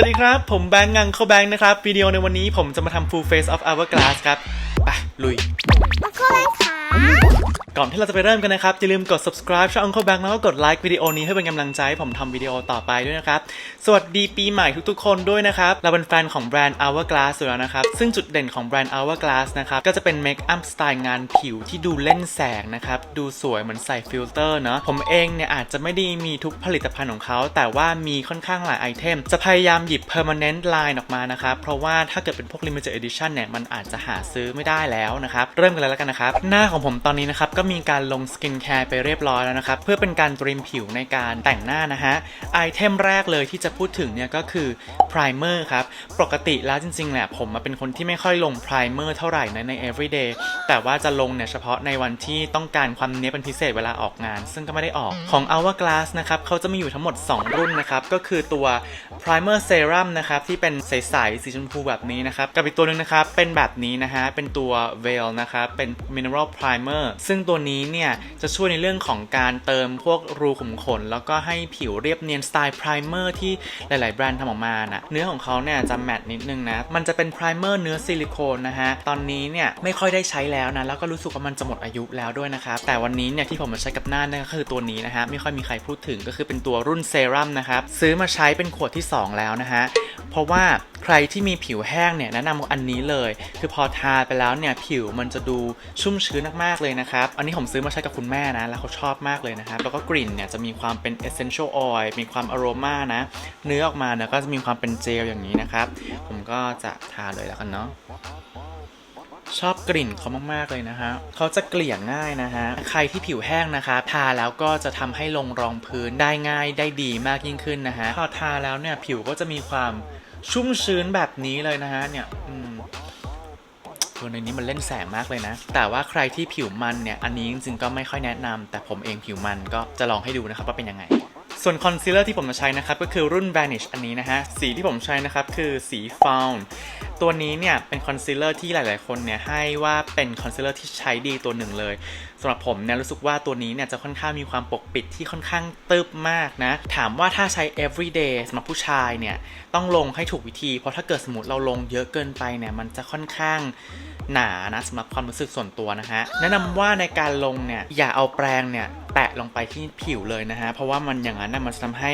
วัสดีครับ ผมแบงค์งังเข้าแบงค์นะครับ วิดีโอในวันนี้ผมจะมาทำ full face of hourglass ครับ ไป ลุย Uncle แบงค์ขาก่อนที่เราจะไปเริ่มกันนะครับ อย่าลืมกด subscribe ช่อง Uncle Bang แล้วก็กดไลค์วิดีโอนี้ให้เป็นกำลังใจให้ผมทำวิดีโอต่อไปด้วยนะครับ สวัสดีปีใหม่ทุกๆ คนด้วยนะครับ เราเป็นแฟนของแบรนด์ Hourglass อยู่แล้วนะครับ ซึ่งจุดเด่นของแบรนด์ Hourglass นะครับ ก็จะเป็นเมคอัพสไตล์งานผิวที่ดูเล่นแสงนะครับ ดูสวยเหมือนใส่ฟิลเตอร์เนาะ ผมเองเนี่ยอาจจะไม่ได้มีทุกผลิตภัณฑ์ของเขา แต่ว่ามีค่อนข้างหลายไอเทม จะพยายามหยิบ permanent line ออกมานะครับ เพราะว่าถ้าเกิดเป็นพวก limited edition เนี่ย มันอาจจะหาซื้อไม่ได้แล้วนะครับ เริ่มกันเลยแล้วกันนะครับ หน้าของผมตอนนี้นะครับก็มีการลงสกินแคร์ไปเรียบร้อยแล้วนะครับ เพื่อเป็นการเตรียมผิวในการแต่งหน้านะฮะ ไอเทมแรกเลยที่จะพูดถึงเนี่ยก็คือ primer ครับ ปกติแล้วจริงๆแหละผมมาเป็นคนที่ไม่ค่อยลง primer เท่าไหร่นะใน everyday แต่ว่าจะลงเนี่ยเฉพาะในวันที่ต้องการความเนี้ยเป็นพิเศษเวลาออกงาน ซึ่งก็ไม่ได้ออกของ Hourglass นะครับเขาจะมีอยู่ทั้งหมด 2 รุ่นนะครับ ก็คือตัว primer serum นะครับที่เป็นใสๆสีชมพูแบบนี้นะครับกับอีกตัวหนึงนะครับเป็นแบบนี้นะฮะเป็นตัว veil นะครับ เป็น mineral primer ซึ่งตัวนี้เนี่ย จะช่วยในเรื่องของการเติมพวกรูขุมขน แล้วก็ให้ผิวเรียบเนียนสไตล์ primer ที่หลาย ๆ แบรนด์ทำออกมานะเนื้อของเขาเนี่ยจะแมตต์นิดนึงนะ มันจะเป็น primer เนื้อซิลิโคนนะฮะ ตอนนี้เนี่ยไม่ค่อยได้ใช้แล้วนะ แล้วก็รู้สึกว่ามันจะหมดอายุแล้วด้วยนะครับ แต่วันนี้เนี่ยที่ผมมาใช้กับหน้านี่ก็คือตัวนี้นะฮะ ไม่ค่อยมีใครพูดถึงก็คือเป็นตัวรุ่นเซรั่มนะครับ ซื้อมาใช้เป็นขวดที่ 2 แล้วนะฮะ เพราะว่า รที่มีผิวแห้งเนี่ยแนะนำอันนี้เลย คือพอทาไปแล้วเนี่ยผิวมันจะดูชุ่มชื้นมากๆเลยนะครับ อันนี้ผมซื้อมาใช้กับคุณแม่นะ แล้วเขาชอบมากเลยนะครับ แล้วก็กลิ่นเนี่ยจะมีความเป็น essential oil มีความ aroma นะ เนื้อออกมาเนี่ยก็จะมีความเป็นเจลอย่างนี้นะครับ ผมก็จะทาเลยแล้วกันเนาะชอบกลิ่นเขามาก ๆ เลยนะฮะ เขาจะเกลี่ยง่ายนะฮะ ใครที่ผิวแห้งนะคะ ทาแล้วก็จะทำให้ลงรองพื้นได้ง่ายได้ดีมากยิ่งขึ้นนะฮะ พอทาแล้วเนี่ยผิวก็จะมีความ ชุ่มชื้นแบบนี้เลยนะฮะเนี่ยอืมตัวในนี้มันเล่นแสงมากเลยนะ แต่ว่าใครที่ผิวมันเนี่ย อันนี้จริงๆก็ไม่ค่อยแนะนำแต่ผมเองผิวมันก็จะลองให้ดูนะครับว่าเป็นยังไง ส่วนคอนซีลเลอร์ที่ผมจะใช้นะครับ ก็คือรุ่น Vanish อันนี้นะฮะ สีที่ผมใช้นะครับ คือสี Found ตัวนี้เนี่ยเป็นคอนซีลเลอร์ที่หลาย ๆ คนเนี่ยให้ว่าเป็นคอนซีลเลอร์ที่ใช้ดีตัวหนึ่งเลยสำหรับผมเนี่ยรู้สึกว่าตัวนี้เนี่ยจะค่อนข้างมีความปกปิดที่ค่อนข้างตึบมากนะ ถามว่าถ้าใช้ everyday สำหรับผู้ชายเนี่ยต้องลงให้ถูกวิธี เพราะถ้าเกิดสมมติเราลงเยอะเกินไปเนี่ยมันจะค่อนข้างหนานะสำหรับความรู้สึกส่วนตัวนะฮะแนะนำว่าในการลงเนี่ยอย่าเอาแปรงเนี่ยแตะลงไปที่ผิวเลยนะฮะ เพราะว่ามันอย่างนั้นนะมันทำให้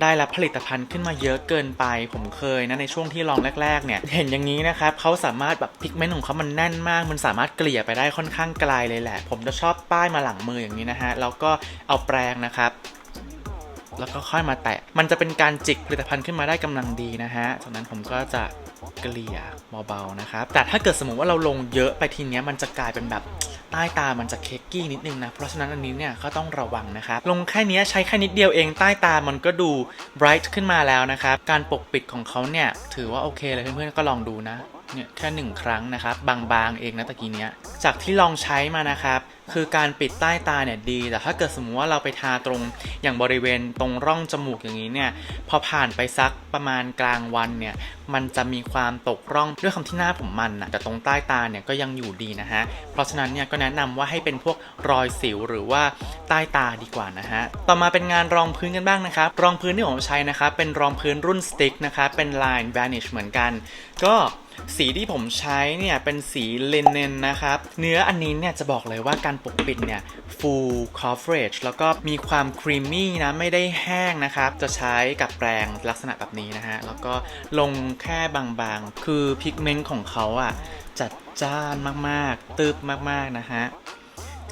ได้รับผลิตภัณฑ์ขึ้นมาเยอะเกินไป ผมเคยนะในช่วงที่ลองแรก ๆ เนี่ย เห็นอย่างนี้นะครับเขาสามารถแบบพิกเมนต์ของเขามันแน่นมาก มันสามารถเกลี่ยไปได้ค่อนข้างไกลเลยแหละ ผมจะชอบป้ายมาหลังมืออย่างนี้นะฮะ แล้วก็เอาแปรงนะครับแล้วก็ค่อยมาแตะ มันจะเป็นการจิกผลิตภัณฑ์ขึ้นมาได้กำลังดีนะฮะ จากนั้นผมก็จะเกลี่ยเบาๆนะครับ แต่ถ้าเกิดสมมติว่าเราลงเยอะไปทีเนี้ยมันจะกลายเป็นแบบ ใต้ตามันจะเค้กกี้นิดนึงนะ เพราะฉะนั้นอันนี้เนี่ยก็ต้องระวังนะครับ ลงแค่นี้ใช้แค่นิดเดียวเองใต้ตามันก็ดู bright ขึ้นมาแล้วนะครับ การปกปิดของเขาเนี่ยถือว่าโอเคเลยเพื่อนๆก็ลองดูนะ เนี่ยแค่หนึ่งครั้งนะครับ บางๆเองนะตะกี้เนี้ย จากที่ลองใช้มานะครับ คือการปิดใต้ตาเนี่ยดี แต่ถ้าเกิดสมมติว่าเราไปทาตรงอย่างบริเวณตรงร่องจมูกอย่างนี้เนี่ย พอผ่านไปสักประมาณกลางวันเนี่ย มันจะมีความตกร่องด้วยคำที่หน้าผมมันนะแต่ตรงใต้ตาเนี่ยก็ยังอยู่ดีนะฮะ เพราะฉะนั้นเนี่ยก็แนะนำว่าให้เป็นพวกรอยสิวหรือว่าใต้ตาดีกว่านะฮะ ต่อมาเป็นงานรองพื้นกันบ้างนะครับ รองพื้นที่ผมใช้นะครับ เป็นรองพื้นรุ่นสติ๊กนะครับ เป็น Line Vanish เหมือนกัน ก็ สีที่ผมใช้เนี่ยเป็นสีเลนเนนนะครับ เนื้ออันนี้เนี่ยจะบอกเลยว่าการปกปิดเนี่ย full coverage แล้วก็มีความครีมมี่นะ ไม่ได้แห้งนะครับ จะใช้กับแปรงลักษณะแบบนี้นะฮะ แล้วก็ลงแค่บางๆ คือพิกเมนต์ของเขาอะจัดจ้านมากๆ ตึบมากๆนะฮะ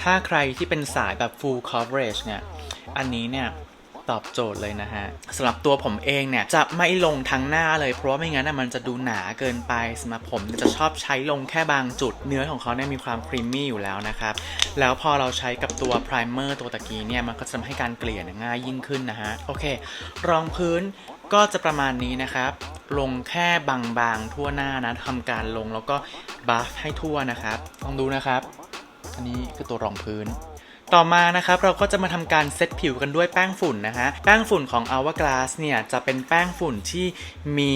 ถ้าใครที่เป็นสายแบบ full coverage เนี่ย อันนี้เนี่ย ตอบโจทย์เลยนะฮะสำหรับตัวผมเองเนี่ยจะไม่ลงทั้งหน้าเลยเพราะว่าไม่งั้นมันจะดูหนาเกินไปสำหรับผมจะชอบใช้ลงแค่บางจุดเนื้อของเขาเนี่ยมีความครีมมี่อยู่แล้วนะครับ แล้วพอเราใช้กับตัวไพรเมอร์ตัวตะกี้เนี่ยมันก็จะทำให้การเกลี่ยเนี่ยง่ายยิ่งขึ้นนะฮะโอเค รองพื้นก็จะประมาณนี้นะครับ ลงแค่บางๆทั่วหน้านะทำการลงแล้วก็บัฟให้ทั่วนะครับลองดูนะครับ อันนี้คือตัวรองพื้น ต่อมานะครับเราก็จะมาทำการเซตผิวกันด้วยแป้งฝุ่นนะฮะ แป้งฝุ่นของ Hourglass เนี่ยจะเป็นแป้งฝุ่นที่มี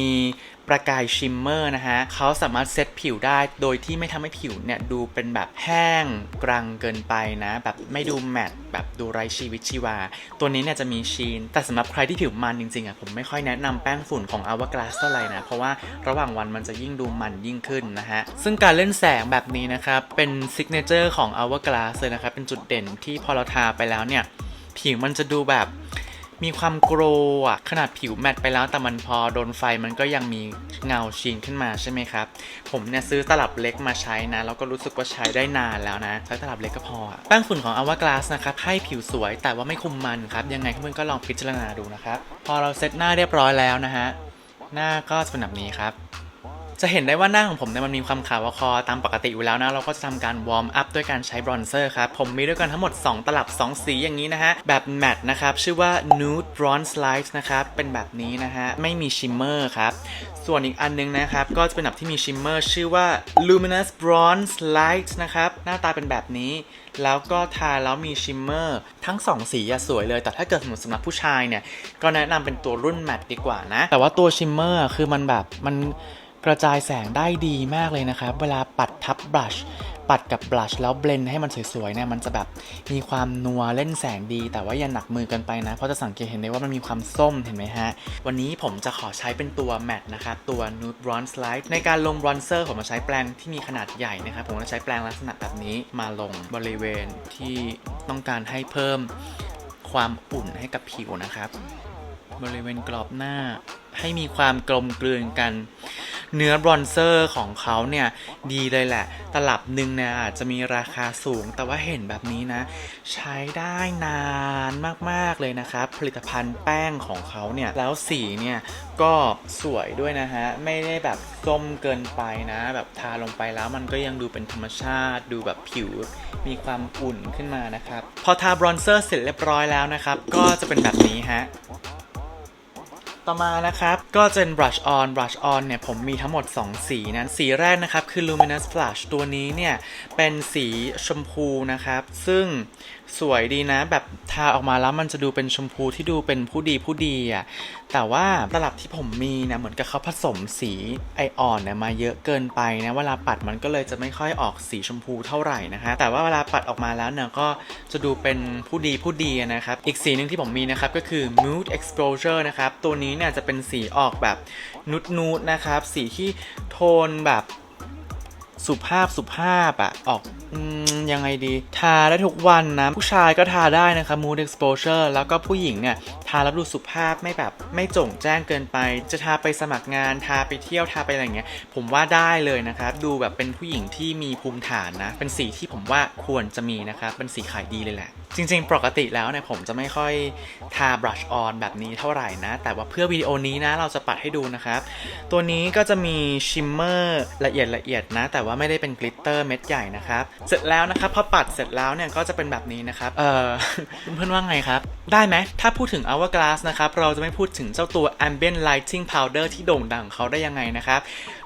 ประกายชิมเมอร์นะฮะเขาสามารถเซตผิวได้โดยที่ไม่ทำให้ผิวเนี่ยดูเป็นแบบแห้งกรังเกินไปนะ แบบไม่ดูแมตแบบดูไร้ชีวิตชีวา ตัวนี้เนี่ยจะมีชีน แต่สำหรับใครที่ผิวมันจริงๆอะผมไม่ค่อยแนะนำแป้งฝุ่นของ Hourglass เท่าไหร่นะ เพราะว่าระหว่างวันมันจะยิ่งดูมันยิ่งขึ้นนะฮะ ซึ่งการเล่นแสงแบบนี้นะครับ เป็นซิกเนเจอร์ของ Hourglass เลยนะครับ เป็นจุดเด่นที่พอเราทาไปแล้วเนี่ย ผิวมันจะดูแบบ มีความโกรอะขนาดผิวแมตต์ไปแล้วแต่มันพอโดนไฟมันก็ยังมีเงาชินขึ้นมาใช่ไหมครับ ผมเนี่ยซื้อตลับเล็กมาใช้นะ แล้วก็รู้สึกว่าใช้ได้นานแล้วนะ ใช้ตลับเล็กก็พอแป้งฝุ่นของอ o u r g l a s s นะครับ ให้ผิวสวยแต่ว่าไม่คุมมันครับ ยังไงเพื่อนๆก็ลองพิจารณาดูนะครับ พอเราเซตหน้าเรียบร้อยแล้วนะฮะหน้าก็จะเป็นแบบนี้ครับ จะเห็นได้ว่าหน้าของผมเนี่ยมันมีความขาวคอตามปกติอยู่แล้วนะ เราก็จะทำการวอร์มอัพด้วยการใช้บรอนเซอร์ครับ ผมมีด้วยกันทั้งหมด 2 ตลับ 2 สีอย่างนี้นะฮะ แบบแมตต์นะครับ ชื่อว่า nude bronze light นะครับ เป็นแบบนี้นะฮะ ไม่มีชิมเมอร์ครับ ส่วนอีกอันนึงนะครับ ก็จะเป็นแบบที่มีชิมเมอร์ชื่อว่า luminous bronze light นะครับ หน้าตาเป็นแบบนี้แล้วก็ทาแล้วมีชิมเมอร์ทั้ง 2 สีอะสวยเลย แต่ถ้าเกิดสมมติสำหรับผู้ชายเนี่ย ก็แนะนำเป็นตัวรุ่นแมตต์ดีกว่านะ แต่ว่าตัวชิมเมอร์คือมันแบบมัน กระจายแสงได้ดีมากเลยนะครับ เวลาปัดทับบลัชปัดกับบลัชแล้วเบลนให้มันสวยๆเนี่ยมันจะแบบมีความนัวเล่นแสงดี แต่ว่าอย่าหนักมือกันไปนะ เพราะจะสังเกตเห็นได้ว่ามันมีความส้มเห็นไหมฮะ วันนี้ผมจะขอใช้เป็นตัวแมตต์นะครับ ตัว Nude Bronze Light ในการลงบรอนเซอร์ผมมาใช้แปรงที่มีขนาดใหญ่นะครับ ผมจะใช้แปรงลักษณะแบบนี้มาลงบริเวณที่ต้องการให้เพิ่มความอุ่นให้กับผิวนะครับ บริเวณกรอบหน้าให้มีความกลมกลืนกัน เนื้อบรอนเซอร์ของเขาเนี่ยดีเลยแหละ ตลับหนึ่งเนี่ยอาจจะมีราคาสูง แต่ว่าเห็นแบบนี้นะ ใช้ได้นานมากๆเลยนะครับ ผลิตภัณฑ์แป้งของเขาเนี่ย แล้วสีเนี่ยก็สวยด้วยนะฮะ ไม่ได้แบบส้มเกินไปนะ แบบทาลงไปแล้วมันก็ยังดูเป็นธรรมชาติ ดูแบบผิวมีความอุ่นขึ้นมานะครับ พอทาบรอนเซอร์เสร็จเรียบร้อยแล้วนะครับ ก็จะเป็นแบบนี้ฮะ ต่อมานะครับ ก็เป็น brush on brush on เนี่ย ผมมีทั้งหมด 2 สีนะสีแรกนะครับ คือ luminous flash ตัวนี้เนี่ย เป็นสีชมพูนะครับ ซึ่ง สวยดีนะ แบบทาออกมาแล้วมันจะดูเป็นชมพูที่ดูเป็นผู้ดีผู้ดีอะ่ะแต่ว่าตลับที่ผมมีนี่ยเหมือนกับเขาผสมสีไออ่อนเนี่ยมาเยอะเกินไปนะเวลาปัดมันก็เลยจะไม่ค่อยออกสีชมพูเท่าไหร่นะฮะแต่ว่าเวลาปัดออกมาแล้วเนี่ยก็จะดูเป็นผู้ดีผู้ดีนะครับอีกสีหนึ่งที่ผมมีนะครับก็คือ mood exposure นะครับตัวนี้เนี่ยจะเป็นสีออกแบบนุดนูดๆนะครับสีที่โทนแบบ สุภาพสุภาพอะออกอยังไงดี ทาได้ทุกวันนะ ผู้ชายก็ทาได้นะครับ mood exposure แล้วก็ผู้หญิงเนี่ยทาแล้วดูสุภาพไม่แบบไม่จงแจ้งเกินไป จะทาไปสมัครงานทาไปเที่ยวทาไปอะไรเงี้ย ผมว่าได้เลยนะครับดูแบบเป็นผู้หญิงที่มีภูมิฐานนะ เป็นสีที่ผมว่าควรจะมีนะครับเป็นสีขายดีเลยแหละ จริงๆ ปกติแล้วเนี่ยผมจะไม่ค่อยทา brush on แบบนี้เท่าไหร่นะ แต่ว่าเพื่อวิดีโอนี้นะเราจะปัดให้ดูนะครับ ตัวนี้ก็จะมีชิมเมอร์ละเอียดละเอียดนะ แต่ว่าไม่ได้เป็นกลิตเตอร์เม็ดใหญ่นะครับ เสร็จแล้วนะครับพอปัดเสร็จแล้วเนี่ยก็จะเป็นแบบนี้นะครับ เออเพื่อนว่าไงครับ ได้ไหมถ้าพูดถึง Hourglass นะครับ เราจะไม่พูดถึงเจ้าตัว Ambient Lighting Powder ที่โด่งดังของเขาได้ยังไงนะครับ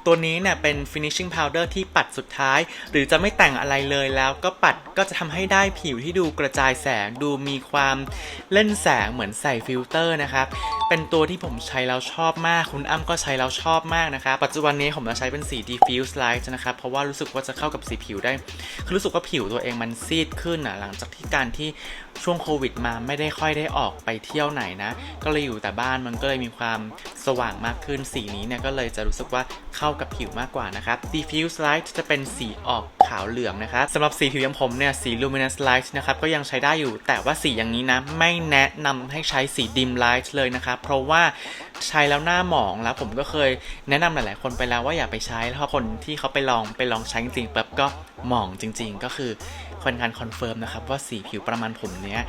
ตัวนี้เนี่ยเป็น finishing powder ที่ปัดสุดท้าย หรือจะไม่แต่งอะไรเลยแล้วก็ปัดก็จะทำให้ได้ผิวที่ดูกระจายแสงดูมีความเล่นแสงเหมือนใส่ฟิลเตอร์นะครับเป็นตัวที่ผมใช้แล้วชอบมาก คุณอ้ำก็ใช้แล้วชอบมากนะครับปัจจุบันนี้ผมจะใช้เป็นสี diffuse light นะครับ เพราะว่ารู้สึกว่าจะเข้ากับสีผิวได้ คือรู้สึกว่าผิวตัวเองมันซีดขึ้นอะหลังจากที่การที่ ช่วงโควิดมาไม่ได้ค่อยได้ออกไปเที่ยวไหนนะ ก็เลยอยู่แต่บ้านมันก็เลยมีความสว่างมากขึ้น สีนี้เนี่ยก็เลยจะรู้สึกว่าเข้ากับผิวมากกว่านะครับ diffuse light จะเป็นสีออกขาวเหลืองนะครับสำหรับสีผิวอย่างผมเนี่ย สี luminous light นะครับก็ยังใช้ได้อยู่แต่ว่าสีอย่างนี้นะ ไม่แนะนำให้ใช้สี dim light เลยนะครับเพราะว่า ใช้แล้วหน้าหมองแล้วผมก็เคยแนะนำหลาย ๆ คนไปแล้วว่าอย่าไปใช้แล้วพอคนที่เขาไปลองไปลองใช้จริงๆปั๊บก็หมองจริง ๆ ก็คือเป็นการคอนเฟิร์มนะครับว่าสีผิวประมาณผมเนี้ย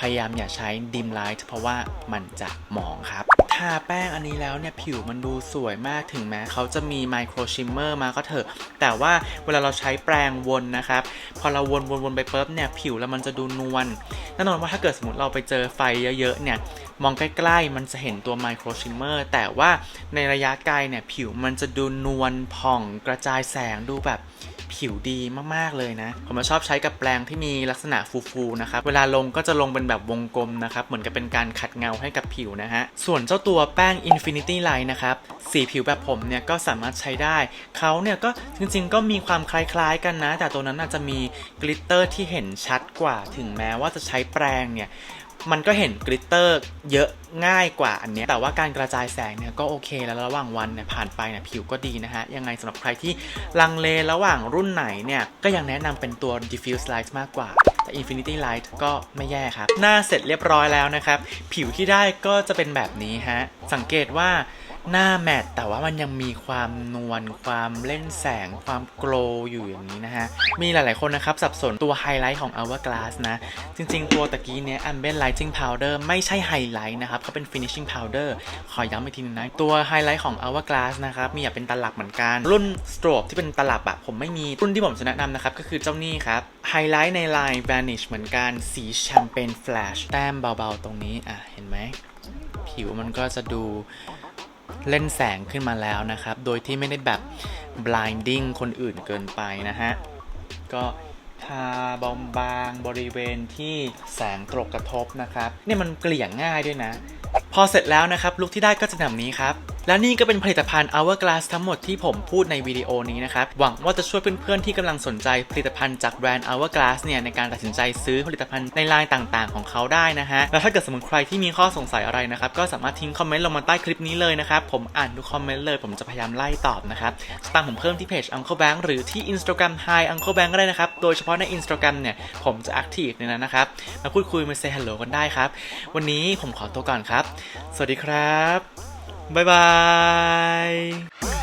พยายามอย่าใช้ dim light เพราะว่ามันจะหมองครับทาแป้งอันนี้แล้วเนี่ยผิวมันดูสวยมากถึงแม้เขาจะมีไมโครชิมเมอร์มาก็เถอะ แต่ว่าเวลาเราใช้แปรงวนนะครับ พอเราวนวนวนไปปุ๊บเนี่ยผิวแล้วมันจะดูนวลแน่นอนว่าถ้าเกิดสมมติเราไปเจอไฟเยอะๆเนี่ย มองใกล้ๆ มันจะเห็นตัวไมโครชิมเมอร์แต่ว่าในระยะไกลเนี่ยผิวมันจะดูนวลผ่องกระจายแสงดูแบบผิวดีมากๆเลยนะ ผมชอบใช้กับแปรงที่มีลักษณะฟูๆนะครับ เวลาลงก็จะลงเป็นแบบวงกลมนะครับ เหมือนกับเป็นการขัดเงาให้กับผิวนะฮะ ส่วนเจ้าตัวแป้ง Infinity Light นะครับ สีผิวแบบผมเนี่ยก็สามารถใช้ได้ เขาเนี่ยก็จริงๆ ก็มีความคล้ายๆกันนะ แต่ตัวนั้นอาจจะมีกลิตเตอร์ที่เห็นชัดกว่า ถึงแม้ว่าจะใช้แปรงเนี่ย มันก็เห็นกลิตเตอร์เยอะง่ายกว่าอันเนี้ยแต่ว่าการกระจายแสงเนี่ยก็โอเค แล้วระหว่างวันเนี่ยผ่านไปเนี่ยผิวก็ดีนะฮะ ยังไงสำหรับใครที่ลังเลระหว่างรุ่นไหนเนี่ยก็ยังแนะนำเป็นตัว diffuse light มากกว่าแต่ infinity light ก็ไม่แย่ครับ หน้าเสร็จเรียบร้อยแล้วนะครับ ผิวที่ได้ก็จะเป็นแบบนี้ฮะ สังเกตว่า หน้าแมตต์แต่ว่ามันยังมีความนวลความเล่นแสงความโกลอยู่อย่างนี้นะฮะ มีหลายๆคนนะครับ สับสนตัวไฮไลท์ของ Hourglass นะ จริงๆ ตัวตะกี้เนี้ย Ambient Lighting Powder ไม่ใช่ไฮไลท์นะครับเขาเป็น Finishing Powder ขอย้ำอีกทีนึงนะ ตัวไฮไลท์ของ Hourglass นะครับ มีอยาเป็นตลับเหมือนกัน รุ่น Strobe ที่เป็นตลับอะผมไม่มี รุ่นที่ผมจะแนะนำนะครับ ก็คือเจ้านี่ครับไฮไลท์ในลาย Vanish เหมือนกันสีแชมเปญแฟลชแต้มเบาๆ ตรงนี้อะเห็นไหมผิวมันก็จะดู เล่นแสงขึ้นมาแล้วนะครับ โดยที่ไม่ได้แบบ blinding คนอื่นเกินไปนะฮะ ก็ทาบอมบางๆบริเวณที่แสงตกกระทบนะครับ เนี่ยมันเกลี่ยง่ายด้วยนะ พอเสร็จแล้วนะครับลุคที่ได้ก็จะแบบนี้ครับ และนี่ก็เป็นผลิตภัณฑ์ Hourglass ทั้งหมดที่ผมพูดในวิดีโอนี้นะครับ หวังว่าจะช่วยเพื่อนๆที่กำลังสนใจผลิตภัณฑ์จากแบรนด์ Hourglass เนี่ยในการตัดสินใจซื้อผลิตภัณฑ์ในไลน์ต่างๆ ของเขาได้นะฮะ แล้วถ้าเกิดสมมติใครที่มีข้อสงสัยอะไรนะครับ ก็สามารถทิ้งคอมเมนต์ลงมาใต้คลิปนี้เลยนะครับ ผมอ่านทุกคอมเมนต์เลย ผมจะพยายามไล่ตอบนะครับตามผมเพิ่มที่เพจ Uncle Bank หรือที่ Instagram Hi Uncle Bank ก็ได้นะครับ โดยเฉพาะใน Instagram เนี่ยผมจะ active ในนั้นนะครับ มาพูดคุยมา say hello กันได้ครับ วันนี้ผมขอตัวก่อนครับ สวัสดีครับ บ๊ายบาย